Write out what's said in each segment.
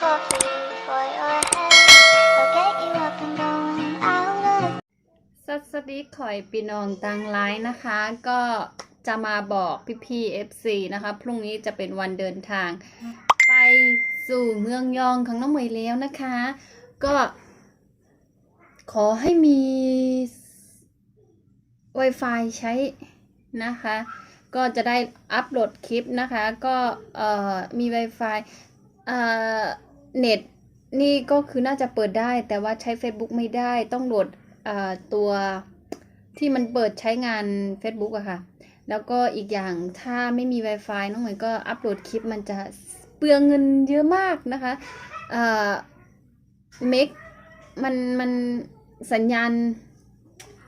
สวัสดีข่อยปีนองตังไลน์นะคะ ก็จะมาบอกพี่พี่ๆ FC นะคะ พรุ่งนี้จะเป็นวันเดินทาง ไปสู่เมืองยองของน้องเหมยแล้วนะคะ ก็ขอให้มี Wi-Fi ใช้นะคะ ก็จะได้อัปโหลดคลิปนะคะ ก็มี Wi-Fi เอ่อ เน็ตนี่ก็คือน่าจะเปิดได้ แต่ว่าใช้ Facebook ไม่ได้ต้องโหลดตัวที่มันเปิดใช้งาน Facebook อะค่ะ แล้วก็อีกอย่างถ้าไม่มี Wi-Fi น้องหมยก็อัปโหลดคลิปมันจะเปลืองเงินเยอะมากนะคะเอ่อเมกมันมันสัญญาณ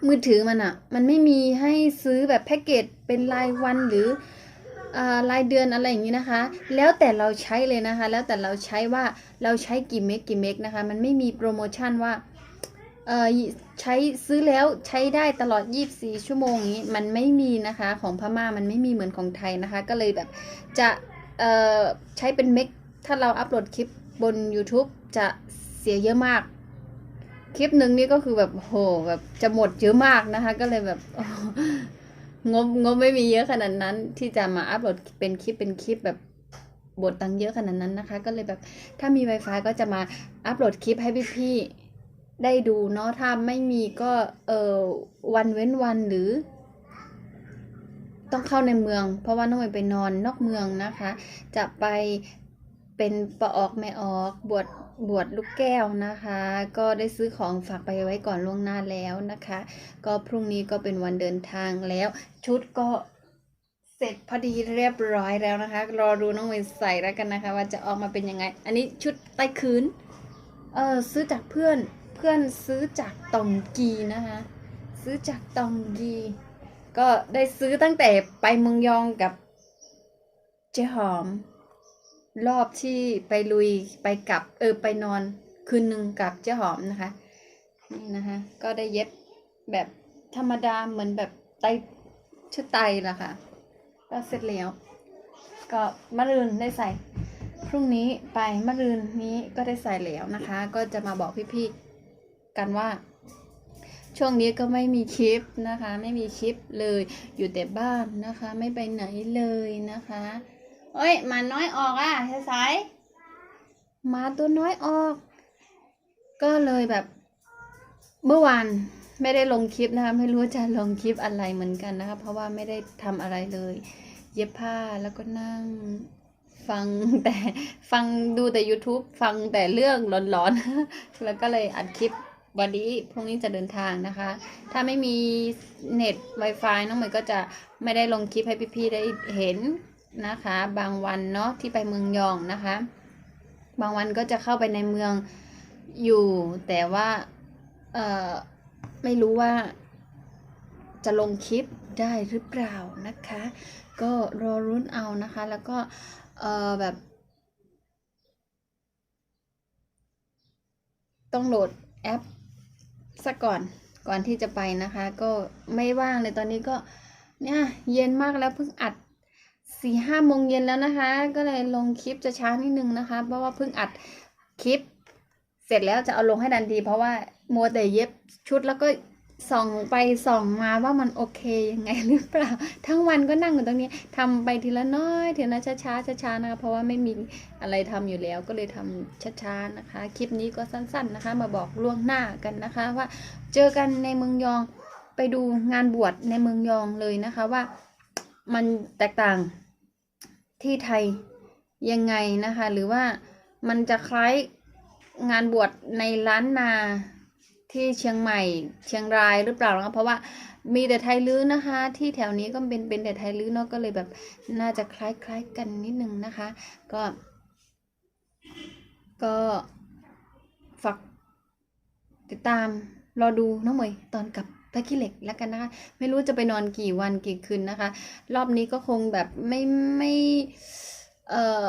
มือถือมันอะมันไม่มีให้ซื้อแบบแพ็กเกจเป็นรายวันหรือ รายเดือนอะไรอย่างนี้นะคะ แล้วแต่เราใช้เลยนะคะ แล้วแต่เราใช้ว่าเราใช้กี่เมกกี่เมกนะคะ มันไม่มีโปรโมชั่นว่าใช้ซื้อแล้วใช้ได้ตลอด 24 ชั่วโมงอย่างนี้มันไม่มีนะคะของพม่ามันไม่มีเหมือนของไทยนะคะ ก็เลยแบบจะใช้เป็นเมกถ้าเราอัปโหลดคลิปบน YouTube จะเสียเยอะมาก คลิปหนึ่งนี่ก็คือแบบโหแบบจะหมดเยอะมากนะคะ ก็เลยแบบ งบงบไม่มีเยอะขนาดนั้น ที่จะมาอัปโหลดเป็นคลิปเป็นคลิปแบบบทตังเยอะขนาดนั้นนะคะ ก็เลยแบบถ้ามี Wi-Fi ก็จะมาอัปโหลดคลิปให้พี่ๆได้ดูเนาะถ้าไม่มีก็เออวันเว้นวันหรือ ต้องเข้าในเมือง เพราะว่าน้องเมย์ไปนอนนอกเมืองนะคะ จะไป เป็นปะออกแม่ออกบวชบวชลูกแก้วนะคะ ก็ได้ซื้อของฝากไปไว้ก่อนล่วงหน้าแล้วนะคะ ก็พรุ่งนี้ก็เป็นวันเดินทางแล้ว ชุดก็เสร็จพอดีเรียบร้อยแล้วนะคะ รอดูน้องเมย์ใส่แล้วกันนะคะ ว่าจะออกมาเป็นยังไง อันนี้ชุดใต้คืนเออซื้อจากเพื่อนเพื่อนซื้อจากตองกีนะคะ ซื้อจากตองกีก็ได้ซื้อตั้งแต่ไปเมืองยองกับเจ๊หอม รอบที่ไปลุยไปกลับเออไปนอนคืนหนึ่งกับเจ๊หอมนะคะ นี่นะคะ ก็ได้เย็บแบบธรรมดาเหมือนแบบไตชุดไตละค่ะ ก็เสร็จแล้ว ก็มะรืนได้ใส่ พรุ่งนี้ไปมะรืนนี้ก็ได้ใส่แล้วนะคะ ก็จะมาบอกพี่ๆกันว่า ช่วงนี้ก็ไม่มีคลิปนะคะ ไม่มีคลิปเลยอยู่แต่บ้านนะคะ ไม่ไปไหนเลยนะคะ เอ้ยหมาน้อยออกอะเฮ้ยสายหมาตัวน้อยออก ก็เลยแบบเมื่อวานไม่ได้ลงคลิปนะคะไม่รู้จะลงคลิปอะไรเหมือนกันนะคะเพราะว่าไม่ได้ทำอะไรเลย เย็บผ้าแล้วก็นั่งฟังแต่ฟังดูแต่ YouTube ฟังแต่เรื่องหลอนๆ แล้วก็เลยอัดคลิปวันนี้พรุ่งนี้จะเดินทางนะคะ ถ้าไม่มีเน็ต Wi-Fi น้องเหมยก็จะไม่ได้ลงคลิปให้พี่ๆได้เห็น นะคะ บางวันเนาะที่ไปเมืองยองนะคะ บางวันก็จะเข้าไปในเมืองอยู่ แต่ว่าเออไม่รู้ว่าจะลงคลิปได้หรือเปล่านะคะ ก็รอรุ้นเอานะคะ แล้วก็เออแบบ ต้องโหลดแอปซะก่อนก่อนที่จะไปนะคะ ก็ไม่ว่างเลยตอนนี้ก็เนี่ยเย็นมากแล้วเพิ่งอัด สี่ห้าโมงเย็นแล้วนะคะ ก็เลยลงคลิปจะช้านิดนึงนะคะ เพราะว่าเพิ่งอัดคลิป เสร็จแล้วจะเอาลงให้ดันที เพราะว่ามัวแต่เย็บชุดแล้วก็ส่องไปส่องมาว่ามันโอเคยังไงหรือเปล่า ทั้งวันก็นั่งอยู่ตรงนี้ทำไปทีละน้อยทีละช้าช้าๆช้านะคะเพราะว่าไม่มีอะไรทำอยู่แล้วก็เลยทำช้าๆนะคะ คลิปนี้ก็สั้น ๆนะคะ มาบอกล่วงหน้ากันนะคะ ว่าเจอกันในเมืองยองไปดูงานบวชในเมืองยองเลยนะคะว่ามันแตกต่าง ที่ไทยยังไงนะคะ หรือว่ามันจะคล้ายงานบวชในล้านนาที่เชียงใหม่เชียงรายหรือเปล่านะคะเพราะว่ามีแต่ไทยลื้อนะคะ ที่แถวนี้ก็เป็นเป็นแต่ไทยลื้อเนาะก็เลยแบบน่าจะคล้ายๆกันนิดนึงนะคะ ก็ ก็ฝากติดตามรอดูน้องเมยตอนกลับ ตะขี้เหล็กแล้วกันนะคะ ไม่รู้จะไปนอนกี่วันกี่คืนนะคะ รอบนี้ก็คงแบบไม่ไม่เอ่อ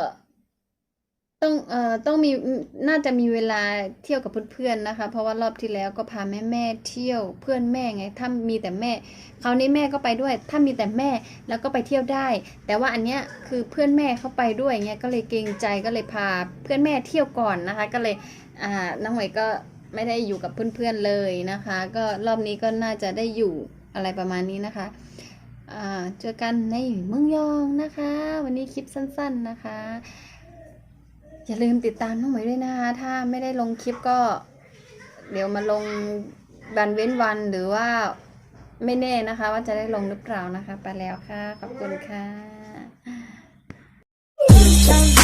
ต้องเอ่อต้องมีน่าจะมีเวลาเที่ยวกับเพื่อนๆนะคะ เพราะว่ารอบที่แล้วก็พาแม่แม่เที่ยวเพื่อนแม่ไงถ้ามีแต่แม่คราวนี้แม่ก็ไปด้วย ถ้ามีแต่แม่แล้วก็ไปเที่ยวได้ แต่ว่าอันเนี้ยคือเพื่อนแม่เข้าไปด้วยเงี้ยก็เลยเกรงใจก็เลยพาเพื่อนแม่เที่ยวก่อนนะคะ ก็เลยอ่าน้องหมวยก็ ไม่ได้อยู่กับเพื่อนๆเลยนะคะ ก็รอบนี้ก็น่าจะได้อยู่อะไรประมาณนี้นะคะเจอกันในเมืองยองนะคะ วันนี้คลิปสั้นๆนะคะ อย่าลืมติดตามน้องหมวยด้วยนะคะ ถ้าไม่ได้ลงคลิปก็ เดี๋ยวมาลงวันเว้นวันหรือว่าไม่แน่นะคะ ว่าจะได้ลงหรือเปล่านะคะ ไปแล้วค่ะ ขอบคุณค่ะ